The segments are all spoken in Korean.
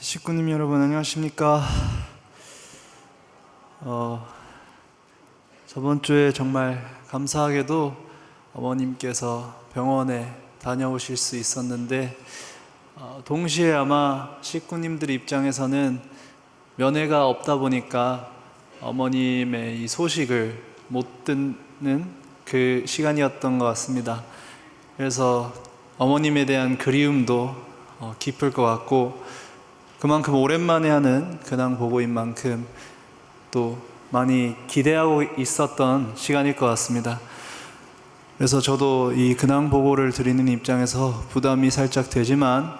식구님 여러분 안녕하십니까? 어, 저번 주에 정말 감사하게도 어머님께서 병원에 다녀오실 수 있었는데 어, 동시에 아마 식구님들 입장에서는 면회가 없다 보니까 어머님의 이 소식을 못 듣는 그 시간이었던 것 같습니다. 그래서 어머님에 대한 그리움도 어, 깊을 것 같고 그만큼 오랜만에 하는 근황 보고인 만큼 또 많이 기대하고 있었던 시간일 것 같습니다. 그래서 저도 이 근황 보고를 드리는 입장에서 부담이 살짝 되지만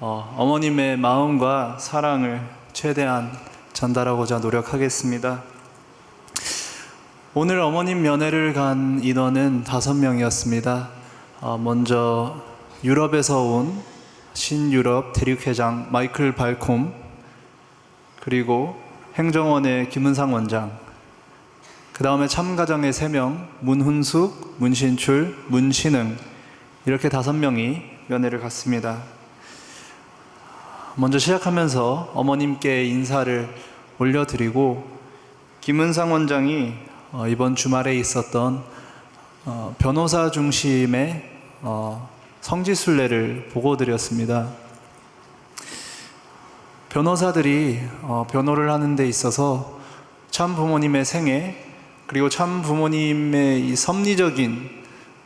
어, 어머님의 마음과 사랑을 최대한 전달하고자 노력하겠습니다. 오늘 어머님 면회를 간 인원은 다섯 명이었습니다. 어, 먼저 유럽에서 온 신유럽 대륙회장 마이클 발콤 그리고 행정원의 김은상 원장 그 다음에 참가장의 세명 문훈숙, 문신출, 문신응 이렇게 다섯 명이 면회를 갔습니다. 먼저 시작하면서 어머님께 인사를 올려드리고 김은상 원장이 어, 이번 주말에 있었던 어, 변호사 중심의 어, 성지순례를 보고 드렸습니다. 변호사들이 어, 변호를 하는 데 있어서 참 부모님의 생애 그리고 참 부모님의 이 섭리적인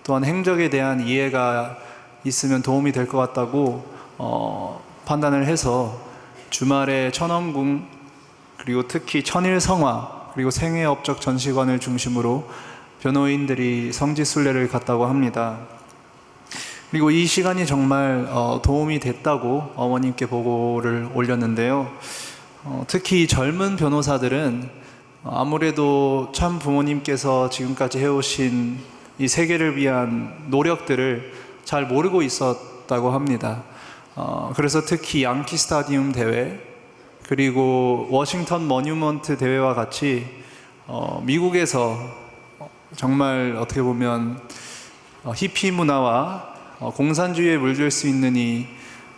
또한 행적에 대한 이해가 있으면 도움이 될 것 같다고 어, 판단을 해서 주말에 천원궁 그리고 특히 천일성화 그리고 생애업적 전시관을 중심으로 변호인들이 성지순례를 갔다고 합니다. 그리고 이 시간이 정말 어, 도움이 됐다고 어머님께 보고를 올렸는데요. 어, 특히 젊은 변호사들은 아무래도 참 부모님께서 지금까지 해오신 이 세계를 위한 노력들을 잘 모르고 있었다고 합니다. 어, 그래서 특히 양키 스타디움 대회 그리고 워싱턴 머뉴먼트 대회와 같이 어, 미국에서 정말 어떻게 보면 어, 히피 문화와 어, 공산주의에 물들 수 있는 이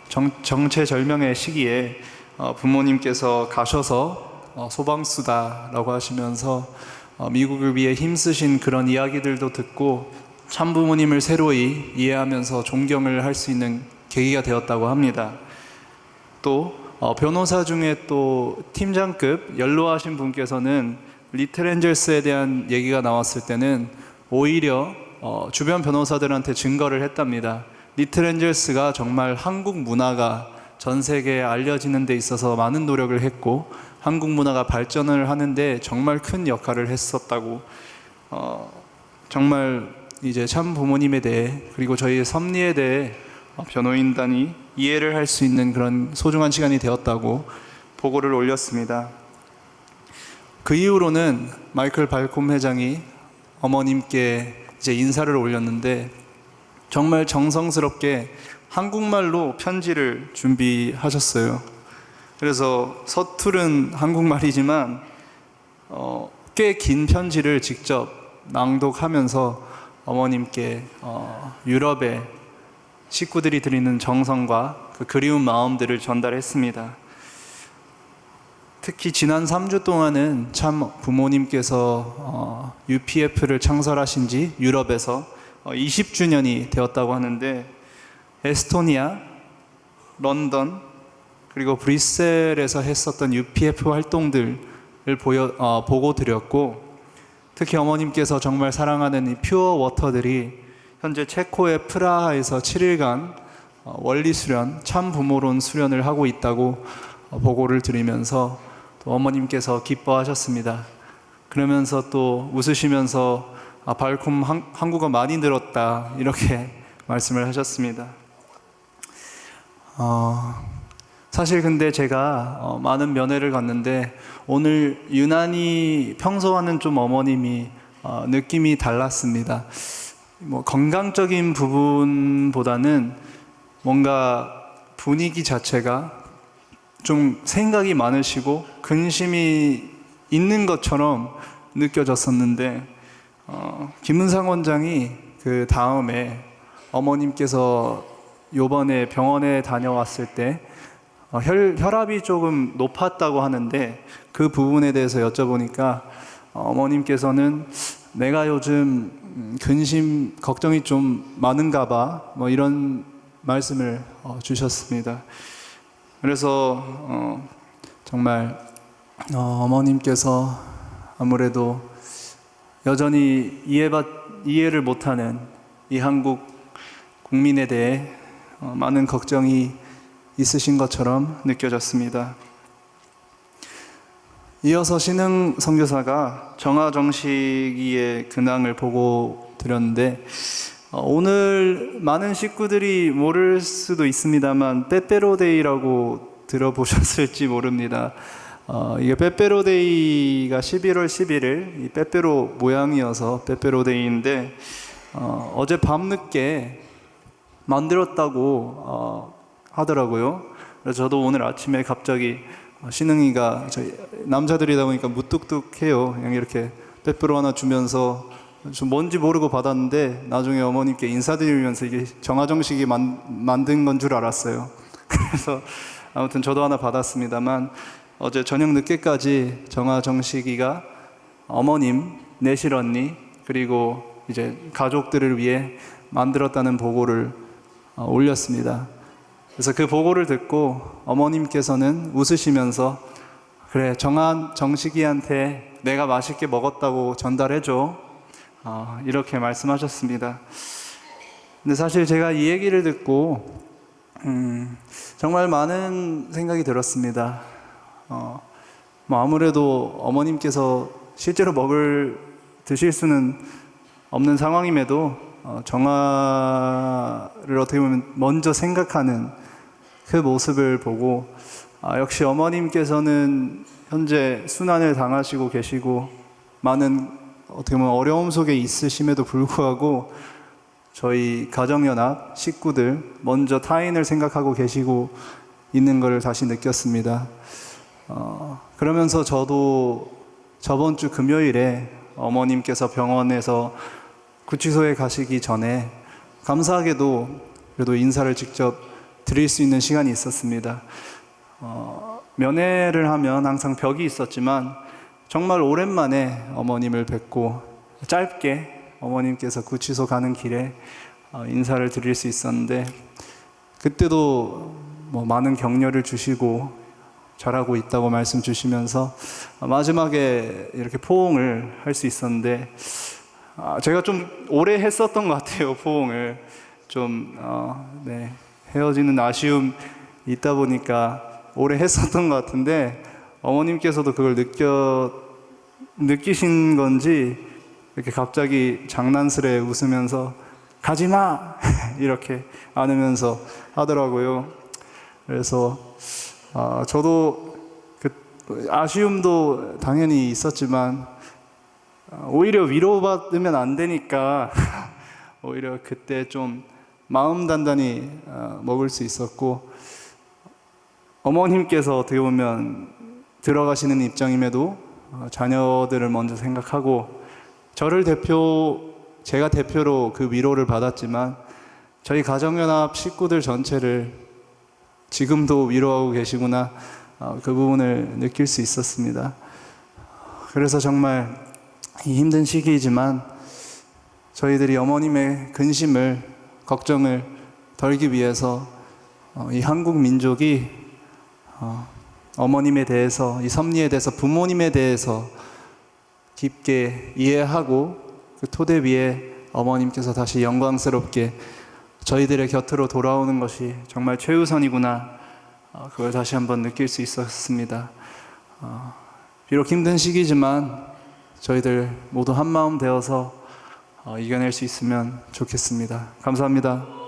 정, 정체절명의 시기에 어, 부모님께서 가셔서 어, 소방수다라고 하시면서 어, 미국을 위해 힘쓰신 그런 이야기들도 듣고 참 부모님을 새로이 이해하면서 존경을 할 수 있는 계기가 되었다고 합니다. 또 어, 변호사 중에 또 팀장급 연로하신 분께서는 리틀 엔젤스에 대한 얘기가 나왔을 때는 오히려 어, 주변 변호사들한테 증거를 했답니다. 리틀 엔젤스가 정말 한국 문화가 전 세계에 알려지는 데 있어서 많은 노력을 했고 한국 문화가 발전을 하는데 정말 큰 역할을 했었다고 어, 정말 이제 참 부모님에 대해 그리고 저희의 섭리에 대해 어, 변호인단이 이해를 할 수 있는 그런 소중한 시간이 되었다고 보고를 올렸습니다. 그 이후로는 마이클 발콤 회장이 어머님께 이제 인사를 올렸는데 정말 정성스럽게 한국말로 편지를 준비하셨어요. 그래서 서투른 한국말이지만 어, 꽤 긴 편지를 직접 낭독하면서 어머님께 어, 유럽의 식구들이 드리는 정성과 그 그리운 마음들을 전달했습니다. 특히 지난 3주 동안은 참 부모님께서 어, UPF를 창설하신 지 유럽에서 어, 20주년이 되었다고 하는데 에스토니아, 런던, 그리고 브뤼셀에서 했었던 UPF 활동들을 보여, 어, 보고 드렸고 특히 어머님께서 정말 사랑하는 이 퓨어 워터들이 현재 체코의 프라하에서 7일간 어, 원리 수련, 참 부모론 수련을 하고 있다고 어, 보고를 드리면서 또 어머님께서 기뻐하셨습니다. 그러면서 또 웃으시면서 아, 발콤 한, 한국어 많이 늘었다 이렇게 말씀을 하셨습니다. 어, 사실 근데 제가 어, 많은 면회를 갔는데 오늘 유난히 평소와는 좀 어머님이 어, 느낌이 달랐습니다. 뭐 건강적인 부분보다는 뭔가 분위기 자체가 좀 생각이 많으시고 근심이 있는 것처럼 느껴졌었는데 어, 김은상 원장이 그 다음에 어머님께서 요번에 병원에 다녀왔을 때 어, 혈, 혈압이 조금 높았다고 하는데 그 부분에 대해서 여쭤보니까 어, 어머님께서는 내가 요즘 음, 근심 걱정이 좀 많은가 봐 뭐 이런 말씀을 어, 주셨습니다. 그래서 어, 정말 어, 어머님께서 아무래도 여전히 이해받, 이해를 못하는 이 한국 국민에 대해 어, 많은 걱정이 있으신 것처럼 느껴졌습니다. 이어서 신흥 선교사가 정화정식이의 근황을 보고 드렸는데 어, 오늘 많은 식구들이 모를 수도 있습니다만 빼빼로데이라고 들어보셨을지 모릅니다. 어, 이게 빼빼로데이가 11월 11일 이 빼빼로 모양이어서 빼빼로데이인데 어, 어제 밤늦게 만들었다고 어, 하더라고요. 그래서 저도 오늘 아침에 갑자기 어, 신흥이가 남자들이다 보니까 무뚝뚝해요. 그냥 이렇게 빼빼로 하나 주면서 좀 뭔지 모르고 받았는데 나중에 어머님께 인사드리면서 이게 정화정식이 만, 만든 건 줄 알았어요. 그래서 아무튼 저도 하나 받았습니다만 어제 저녁 늦게까지 정화정식이가 어머님, 내실 언니 그리고 이제 가족들을 위해 만들었다는 보고를 어, 올렸습니다. 그래서 그 보고를 듣고 어머님께서는 웃으시면서 그래 정한 정식이한테 내가 맛있게 먹었다고 전달해줘 어, 이렇게 말씀하셨습니다. 근데 사실 제가 이 얘기를 듣고 음, 정말 많은 생각이 들었습니다. 어, 뭐 아무래도 어머님께서 실제로 먹을 드실 수는 없는 상황임에도 어, 정화를 어떻게 보면 먼저 생각하는 그 모습을 보고 아, 역시 어머님께서는 현재 순환을 당하시고 계시고 많은 어떻게 보면 어려움 속에 있으심에도 불구하고 저희 가정연합 식구들 먼저 타인을 생각하고 계시고 있는 것을 다시 느꼈습니다. 어, 그러면서 저도 저번 주 금요일에 어머님께서 병원에서 구치소에 가시기 전에 감사하게도 그래도 인사를 직접 드릴 수 있는 시간이 있었습니다. 어, 면회를 하면 항상 벽이 있었지만 정말 오랜만에 어머님을 뵙고 짧게 어머님께서 구치소 가는 길에 어, 인사를 드릴 수 있었는데 그때도 뭐 많은 격려를 주시고 잘하고 있다고 말씀 주시면서 마지막에 이렇게 포옹을 할 수 있었는데 아, 제가 좀 오래 했었던 것 같아요 포옹을. 좀 어, 네, 헤어지는 아쉬움 있다 보니까 오래 했었던 것 같은데 어머님께서도 그걸 느껴 느끼신 건지 이렇게 갑자기 장난스레 웃으면서 가지마 이렇게 안으면서 하더라고요. 그래서 아, 저도 그 아쉬움도 당연히 있었지만 아, 오히려 위로받으면 안 되니까 오히려 그때 좀 마음 단단히 아, 먹을 수 있었고 어머님께서 어떻게 보면 들어가시는 입장임에도 어, 자녀들을 먼저 생각하고 저를 대표 제가 대표로 그 위로를 받았지만 저희 가정연합 식구들 전체를 지금도 위로하고 계시구나 어, 그 부분을 느낄 수 있었습니다. 그래서 정말 이 힘든 시기이지만 저희들이 어머님의 근심을 걱정을 덜기 위해서 어, 이 한국 민족이 어, 어머님에 대해서 이 섭리에 대해서 부모님에 대해서 깊게 이해하고 그 토대 위에 어머님께서 다시 영광스럽게 저희들의 곁으로 돌아오는 것이 정말 최우선이구나 어, 그걸 다시 한번 느낄 수 있었습니다. 어, 비록 힘든 시기지만 저희들 모두 한 마음 되어서 어, 이겨낼 수 있으면 좋겠습니다. 감사합니다.